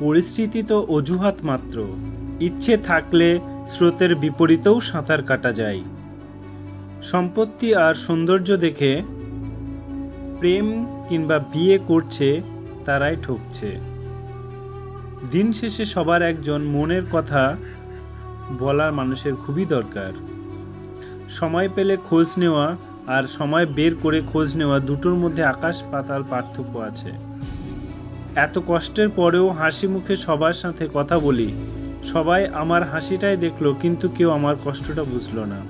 পরিস্থিতি তো অজুহাত মাত্র। ইচ্ছে থাকলে স্রোতের বিপরীতেও সাঁতার কাটা যায়। সম্পত্তি আর সৌন্দর্য দেখে প্রেম কিংবা বিয়ে করছে, তারাই ঠকছে। দিন শেষে সবার একজন মনের কথা বলার মানুষের খুবই দরকার। সময় পেলে খোঁজ নেওয়া আর সময় বের করে খোঁজ নেওয়া দুটোর মধ্যে আকাশ পাতাল পার্থক্য আছে। এত কষ্টের পরেও হাসি মুখে সবার সাথে কথা বলি। সবাই আমার হাসিটাই দেখল, কিন্তু কেউ আমার কষ্টটা বুঝলো না।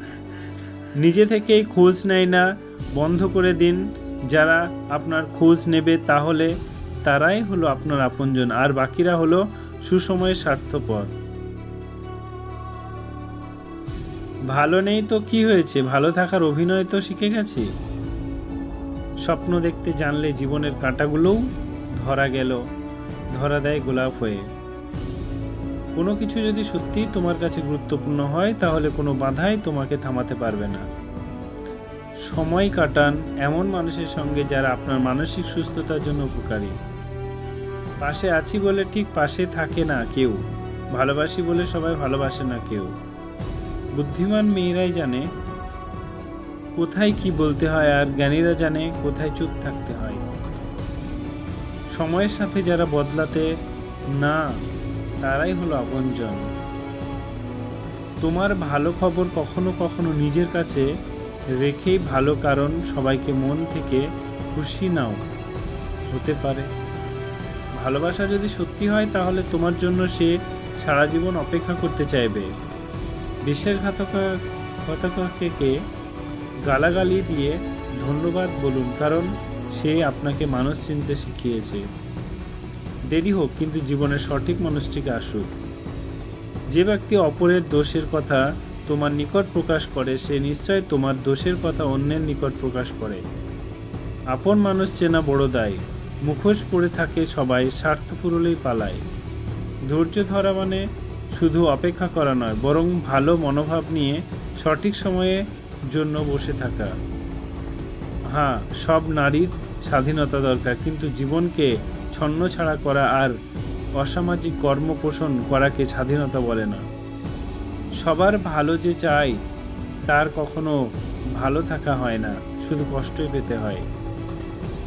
নিজে থেকেই খোঁজ নেয় না, বন্ধ করে দিন। যারা আপনার খোঁজ নেবে তাহলে তারাই হলো আপনার আপনজন, আর বাকিরা হলো সুসময়ে স্বার্থপর। ভালো নেই তো কি হয়েছে? ভালো থাকার অভিনয় তো শিখে গেছি? স্বপ্ন দেখতে জানলে জীবনের কাঁটাগুলোও ধরা গেল, ধরা দেয় গোলাপ হয়ে। কোনো কিছু যদি সত্যিই তোমার কাছে গুরুত্বপূর্ণ হয়, তাহলে কোনো বাধাই তোমাকে থামাতে পারবে না। সময় কাটান এমন মানুষের সঙ্গে যারা আপনার মানসিক সুস্থতার জন্য উপকারী। পাশে আছি বলে ঠিক পাশে থাকে না কেউ। ভালোবাসি বলে সবাই ভালোবাসে না কেউ। বুদ্ধিমান মেয়েরাই জানে কোথায় কি বলতে হয় আর জ্ঞানীরা জানে কোথায় চুপ থাকতে হয়। সময়ের সাথে যারা বদলাতে না, তারাই হলো আপনজন। তোমার ভালো খবর কখনো কখনো নিজের কাছে রেখেই ভালো কারণ সবাইকে মন থেকে খুশি নাও। হতে পারে। ভালোবাসা যদি সত্যি হয়, তাহলে তোমার জন্য সে সারা জীবন অপেক্ষা করতে চাইবে। বিশ্বাসঘাতকতাকে গালাগালি দিয়ে ধন্যবাদ বলুন। কারণ সে আপনাকে মানুষ চিনতে শিখিয়েছে। দেরি হোক, কিন্তু জীবনের সঠিক মানুষটিকে আসুক। যে ব্যক্তি অপরের দোষের কথা তোমার নিকট প্রকাশ করে, সে নিশ্চয় তোমার দোষের কথা অন্যের নিকট প্রকাশ করে। আপন মানুষ চেনা বড় দায়। মুখোশ পড়ে থাকে সবাই স্বার্থপুরলেই পালায়। ধৈর্য ধরা মানে শুধু অপেক্ষা করা নয়, বরং ভালো মনোভাব নিয়ে সঠিক সময়ে জন্য বসে থাকা। হ্যাঁ সব নারীর স্বাধীনতা দরকার। কিন্তু জীবনকে ছন্ন ছাড়া করা আর অসামাজিক কর্ম পোষণ করাকে স্বাধীনতা বলে না। সবার ভালো যে চাই, তার কখনো ভালো থাকা হয় না, শুধু কষ্টই পেতে হয়।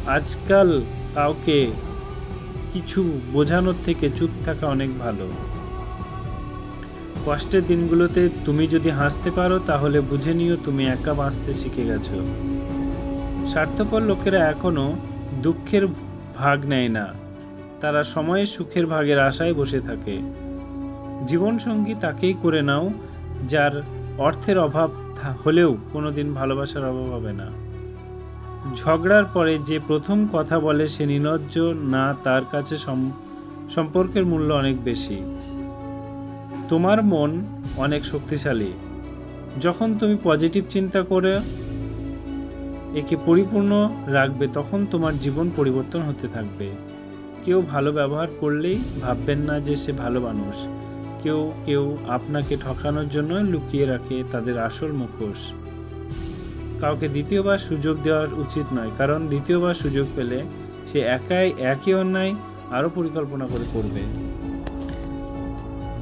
আজকাল কাউকে কিছু বোঝানোর থেকে চুপ থাকা অনেক ভালো। কষ্টের দিনগুলোতে তুমি যদি হাসতে পারো, তাহলে বুঝে নিও তুমি একা বাঁচতে শিখে গেছো। স্বার্থপর লোকেরা এখনও দুঃখের ভাগ নেয় না। তারা সময়ে সুখের ভাগের আশায় বসে থাকে। জীবনসঙ্গী তাকেই করে নাও, যার অর্থের অভাব হলেও কোনোদিন ভালোবাসার অভাব হবে না। ঝগড়ার পরে যে প্রথম কথা বলে সে নির্লজ্জ না, তার কাছে সম- সম্পর্কের মূল্য অনেক বেশি। তোমার মন অনেক শক্তিশালী। যখন তুমি পজিটিভ চিন্তা করে একে পরিপূর্ণ রাখবে, তখন তোমার জীবন পরিবর্তন হতে থাকবে। কেউ ভালো ব্যবহার করলেই ভাববেন না যে সে ভালো মানুষ। কেউ কেউ আপনাকে ঠকানোর জন্য লুকিয়ে রাখে তাদের আসল মুখোশ। কাউকে দ্বিতীয়বার সুযোগ দেওয়া উচিত নয়, কারণ দ্বিতীয়বার সুযোগ পেলে সে একাই একই অন্যায় আরও পরিকল্পনা করে করবে।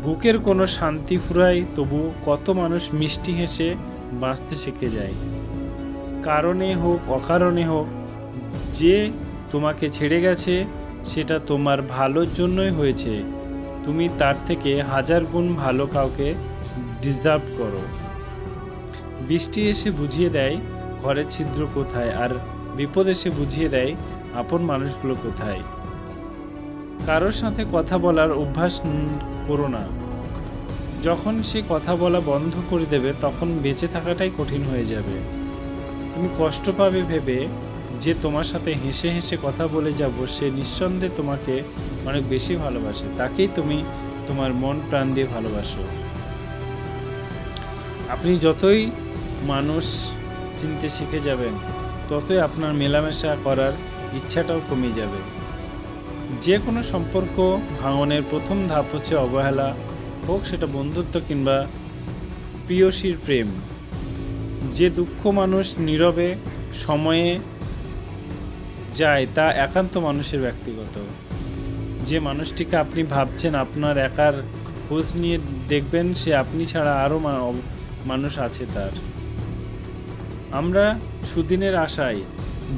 বুকের কোনো শান্তি ফুরায় তবু কত মানুষ মিষ্টি হেসে বাঁচতে শিখে যায়। কারণে হোক, অকারণে হোক, যে তোমাকে ছেড়ে গেছে, সেটা তোমার ভালোর জন্যই হয়েছে। তুমি তার থেকে হাজার গুণ ভালো কাউকে ডিজার্ভ করো। বৃষ্টি এসে বুঝিয়ে দেয়, ঘরের ছিদ্র কোথায়, আর বিপদ এসে বুঝিয়ে দেয়, আপন মানুষগুলো কোথায়। কারোর সাথে কথা বলার অভ্যাস করো না। যখন সে কথা বলা বন্ধ করে দেবে, তখন বেঁচে থাকাটাই কঠিন হয়ে যাবে। তুমি কষ্ট পাবে ভেবে যে তোমার সাথে হেসে হেসে কথা বলে যাব, সে নিঃসন্দেহে তোমাকে অনেক বেশি ভালোবাসে। তাকেই তুমি তোমার মন প্রাণ দিয়ে ভালোবাসো। আপনি যতই মানুষ চিনতে শিখে যাবেন, ততই আপনার মেলামেশা করার ইচ্ছাটাও কমে যাবে। যে কোনো সম্পর্ক ভাঙনের প্রথম ধাপ হচ্ছে অবহেলা, হোক সেটা বন্ধুত্ব কিংবা প্রিয়সীর প্রেম। দুঃখ মানুষ নীরবে সময়ে যায় তা একান্ত মানুষের ব্যক্তিগত। যে মানুষটিকে আপনি ভাবছেন আপনার একার খোঁজ নিয়ে দেখবেন, সে আপনি ছাড়া আরও মানুষ আছে তার। আমরা সুদিনের আশায়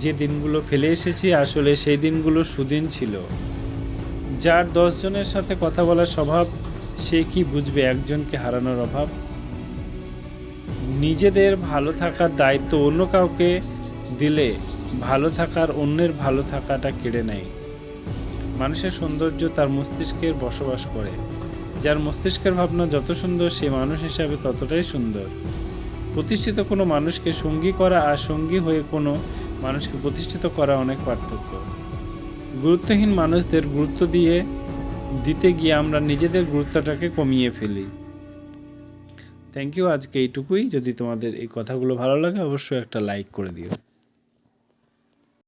যে দিনগুলো ফেলে এসেছি, আসলে সেই দিনগুলো সুদিন ছিল। যার দশজনের সাথে কথা বলার স্বভাব, সে কি বুঝবে? একজনকে হারানোর অভাব। নিজেদের ভালো থাকার দায়িত্ব অন্য কাউকে দিলে ভালো থাকার অন্যের ভালো থাকাটা কেড়ে নেয়। মানুষের সৌন্দর্য তার মস্তিষ্কের বসবাস করে। যার মস্তিষ্কের ভাবনা যত সুন্দর, সে মানুষ হিসাবে ততটাই সুন্দর। প্রতিষ্ঠিত কোনো মানুষকে সঙ্গী করা আর সঙ্গী হয়ে কোনো মানুষকে প্রতিষ্ঠিত করা অনেক পার্থক্য। গুরুত্বহীন মানুষদের গুরুত্ব দিয়ে দিতে গিয়ে আমরা নিজেদের গুরুত্বটাকে কমিয়ে ফেলি। থ্যাংক ইউ আজকে এইটুকুই। যদি তোমাদের এই কথাগুলো ভালো লাগে, অবশ্যই একটা লাইক করে দিও।